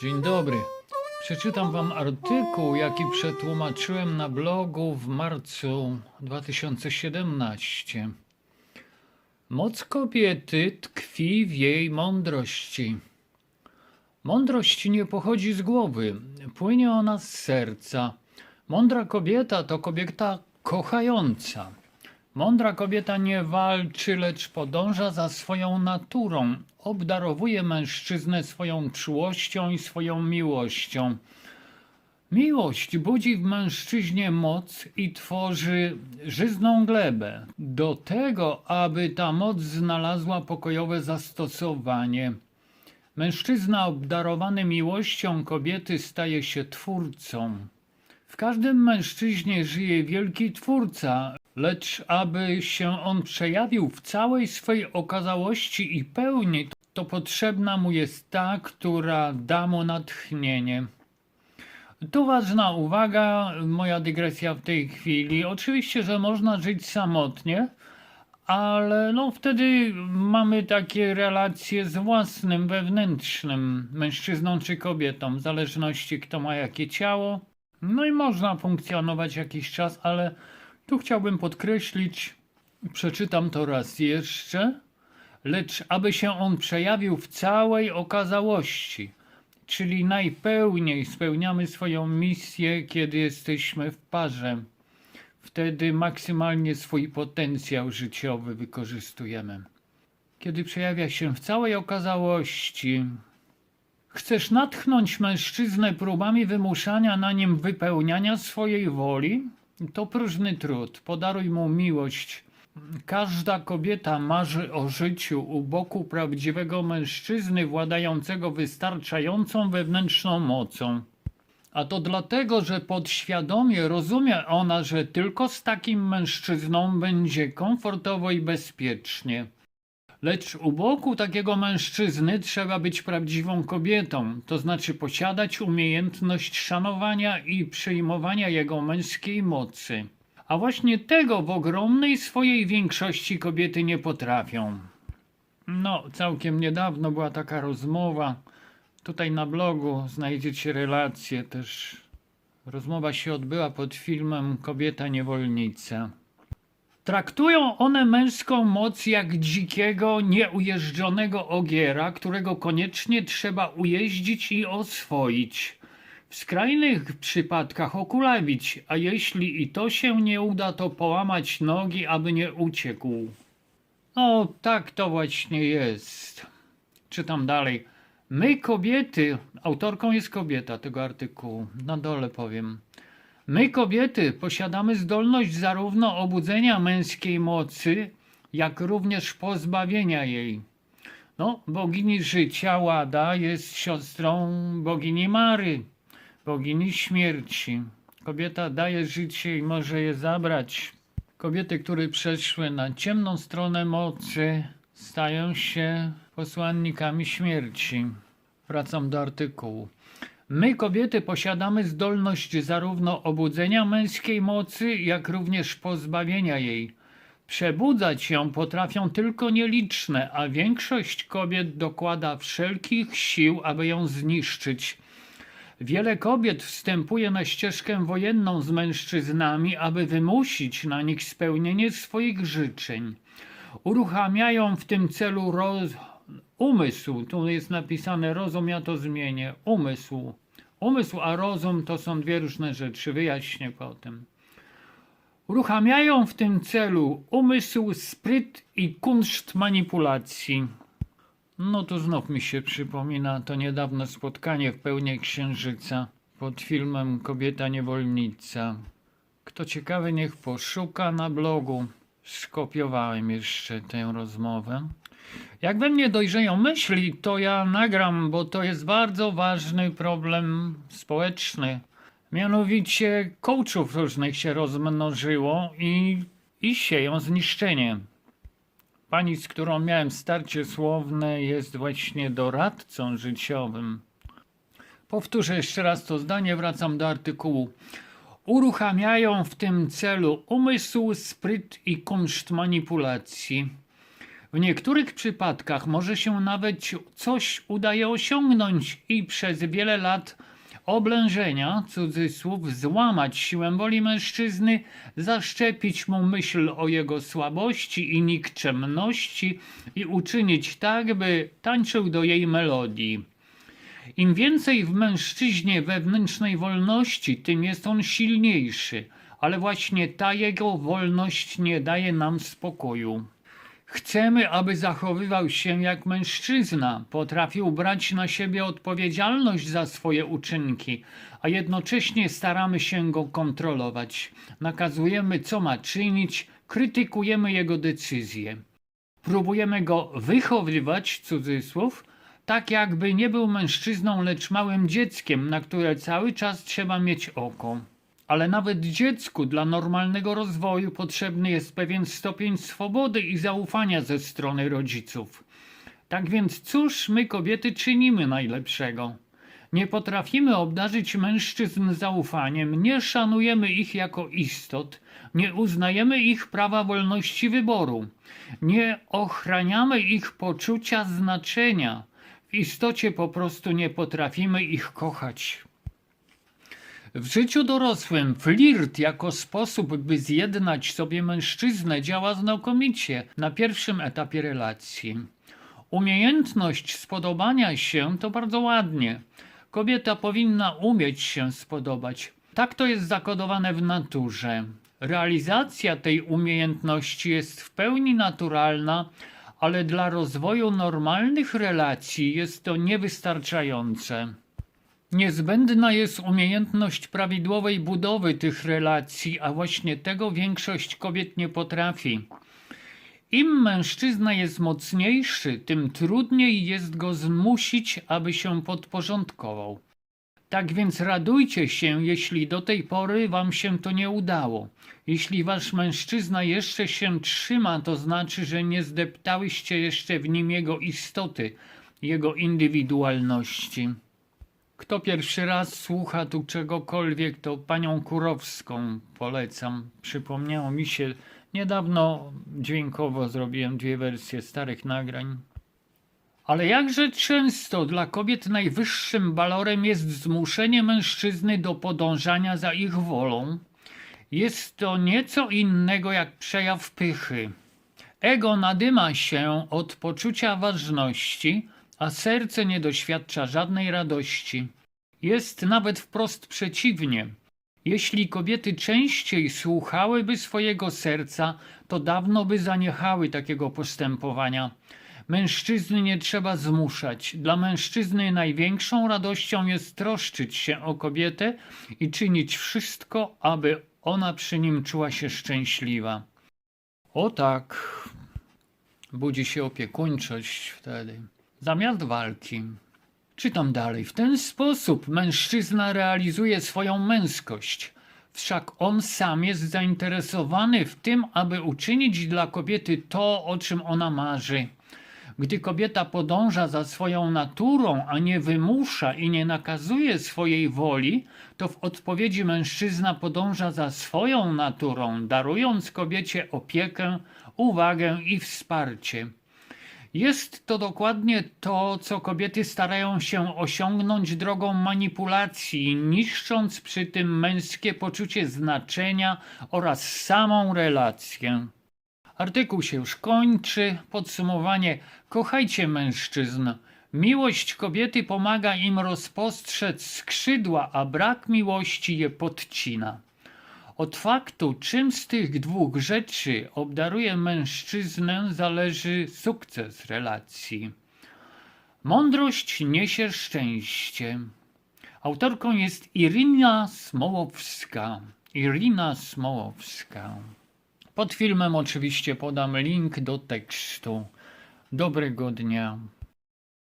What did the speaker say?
Dzień dobry. Przeczytam Wam artykuł, jaki przetłumaczyłem na blogu w marcu 2017. Moc kobiety tkwi w jej mądrości. Mądrość nie pochodzi z głowy, płynie ona z serca. Mądra kobieta to kobieta kochająca. Mądra kobieta nie walczy, lecz podąża za swoją naturą. Obdarowuje mężczyznę swoją czułością i swoją miłością. Miłość budzi w mężczyźnie moc i tworzy żyzną glebę. Do tego, aby ta moc znalazła pokojowe zastosowanie. Mężczyzna obdarowany miłością kobiety staje się twórcą. W każdym mężczyźnie żyje wielki twórca, lecz aby się on przejawił w całej swej okazałości i pełni, to potrzebna mu jest ta, która da mu natchnienie. Tu ważna uwaga, moja dygresja w tej chwili. Oczywiście, że można żyć samotnie, ale no wtedy mamy takie relacje z własnym, wewnętrznym mężczyzną czy kobietą, w zależności kto ma jakie ciało. No i można funkcjonować jakiś czas, ale tu chciałbym podkreślić, przeczytam to raz jeszcze, lecz aby się on przejawił w całej okazałości, czyli najpełniej spełniamy swoją misję, kiedy jesteśmy w parze. Wtedy maksymalnie swój potencjał życiowy wykorzystujemy. Kiedy przejawia się w całej okazałości, chcesz natchnąć mężczyznę próbami wymuszania na nim wypełniania swojej woli, to próżny trud. Podaruj mu miłość. Każda kobieta marzy o życiu u boku prawdziwego mężczyzny władającego wystarczającą wewnętrzną mocą. A to dlatego, że podświadomie rozumie ona, że tylko z takim mężczyzną będzie komfortowo i bezpiecznie. Lecz u boku takiego mężczyzny trzeba być prawdziwą kobietą, to znaczy posiadać umiejętność szanowania i przyjmowania jego męskiej mocy. A właśnie tego w ogromnej swojej większości kobiety nie potrafią. No, całkiem niedawno była taka rozmowa. Tutaj na blogu znajdziecie relacje też. Rozmowa się odbyła pod filmem Kobieta niewolnica. Traktują one męską moc jak dzikiego, nieujeżdżonego ogiera, którego koniecznie trzeba ujeździć i oswoić. W skrajnych przypadkach okulawić, a jeśli i to się nie uda, to połamać nogi, aby nie uciekł. No, tak to właśnie jest. Czytam dalej. My kobiety, autorką jest kobieta tego artykułu, na dole powiem. My kobiety posiadamy zdolność zarówno obudzenia męskiej mocy, jak również pozbawienia jej. No, bogini życia Łada jest siostrą bogini Mary, bogini śmierci. Kobieta daje życie i może je zabrać. Kobiety, które przeszły na ciemną stronę mocy, stają się posłannikami śmierci. Wracam do artykułu. My, kobiety, posiadamy zdolność zarówno obudzenia męskiej mocy, jak również pozbawienia jej. Przebudzać ją potrafią tylko nieliczne, a większość kobiet dokłada wszelkich sił, aby ją zniszczyć. Wiele kobiet wstępuje na ścieżkę wojenną z mężczyznami, aby wymusić na nich spełnienie swoich życzeń. Uruchamiają w tym celu roz... umysł. Tu jest napisane rozum, ja to zmienię. Umysł. Umysł a rozum to są dwie różne rzeczy. Wyjaśnię potem. Uruchamiają w tym celu umysł, spryt i kunszt manipulacji. No to znów mi się przypomina to niedawne spotkanie w pełni księżyca pod filmem Kobieta niewolnica. Kto ciekawy, niech poszuka na blogu. Skopiowałem jeszcze tę rozmowę. Jak we mnie dojrzeją myśli, to ja nagram, bo to jest bardzo ważny problem społeczny. Mianowicie coachów różnych się rozmnożyło i, i sieją zniszczenie. Pani, z którą miałem starcie słowne, jest właśnie doradcą życiowym. Powtórzę jeszcze raz to zdanie, wracam do artykułu. Uruchamiają w tym celu umysł, spryt i kunszt manipulacji. W niektórych przypadkach może się nawet coś udaje osiągnąć i przez wiele lat oblężenia, cudzysłów, złamać siłę woli mężczyzny, zaszczepić mu myśl o jego słabości i nikczemności i uczynić tak, by tańczył do jej melodii. Im więcej w mężczyźnie wewnętrznej wolności, tym jest on silniejszy, ale właśnie ta jego wolność nie daje nam spokoju. Chcemy, aby zachowywał się jak mężczyzna, potrafił brać na siebie odpowiedzialność za swoje uczynki, a jednocześnie staramy się go kontrolować. Nakazujemy, co ma czynić, krytykujemy jego decyzje. Próbujemy go wychowywać, cudzysłów, tak jakby nie był mężczyzną, lecz małym dzieckiem, na które cały czas trzeba mieć oko. Ale nawet dziecku dla normalnego rozwoju potrzebny jest pewien stopień swobody i zaufania ze strony rodziców. Tak więc cóż my kobiety czynimy najlepszego? Nie potrafimy obdarzyć mężczyzn zaufaniem, nie szanujemy ich jako istot, nie uznajemy ich prawa wolności wyboru, nie ochraniamy ich poczucia znaczenia. W istocie po prostu nie potrafimy ich kochać. W życiu dorosłym flirt jako sposób, by zjednać sobie mężczyznę, działa znakomicie na pierwszym etapie relacji. Umiejętność spodobania się to bardzo ładnie. Kobieta powinna umieć się spodobać. Tak to jest zakodowane w naturze. Realizacja tej umiejętności jest w pełni naturalna, ale dla rozwoju normalnych relacji jest to niewystarczające. Niezbędna jest umiejętność prawidłowej budowy tych relacji, a właśnie tego większość kobiet nie potrafi. Im mężczyzna jest mocniejszy, tym trudniej jest go zmusić, aby się podporządkował. Tak więc radujcie się, jeśli do tej pory wam się to nie udało. Jeśli wasz mężczyzna jeszcze się trzyma, to znaczy, że nie zdeptałyście jeszcze w nim jego istoty, jego indywidualności. Kto pierwszy raz słucha tu czegokolwiek, to panią Kurowską polecam. Przypomniało mi się, niedawno dźwiękowo zrobiłem dwie wersje starych nagrań. Ale jakże często dla kobiet najwyższym walorem jest zmuszenie mężczyzny do podążania za ich wolą. Jest to nieco innego jak przejaw pychy. Ego nadyma się od poczucia ważności, a serce nie doświadcza żadnej radości. Jest nawet wprost przeciwnie. Jeśli kobiety częściej słuchałyby swojego serca, to dawno by zaniechały takiego postępowania. Mężczyzny nie trzeba zmuszać. Dla mężczyzny największą radością jest troszczyć się o kobietę i czynić wszystko, aby ona przy nim czuła się szczęśliwa. O tak, budzi się opiekuńczość wtedy. Zamiast walki. Czytam dalej. W ten sposób mężczyzna realizuje swoją męskość. Wszak on sam jest zainteresowany w tym, aby uczynić dla kobiety to, o czym ona marzy. Gdy kobieta podąża za swoją naturą, a nie wymusza i nie nakazuje swojej woli, to w odpowiedzi mężczyzna podąża za swoją naturą, darując kobiecie opiekę, uwagę i wsparcie. Jest to dokładnie to, co kobiety starają się osiągnąć drogą manipulacji, niszcząc przy tym męskie poczucie znaczenia oraz samą relację. Artykuł się już kończy. Podsumowanie: kochajcie mężczyzn. Miłość kobiety pomaga im rozpostrzec skrzydła, a brak miłości je podcina. Od faktu, czym z tych dwóch rzeczy obdaruje mężczyznę, zależy sukces relacji. Mądrość niesie szczęście. Autorką jest Irina Smołowska. Irina Smołowska. Pod filmem oczywiście podam link do tekstu. Dobrego dnia.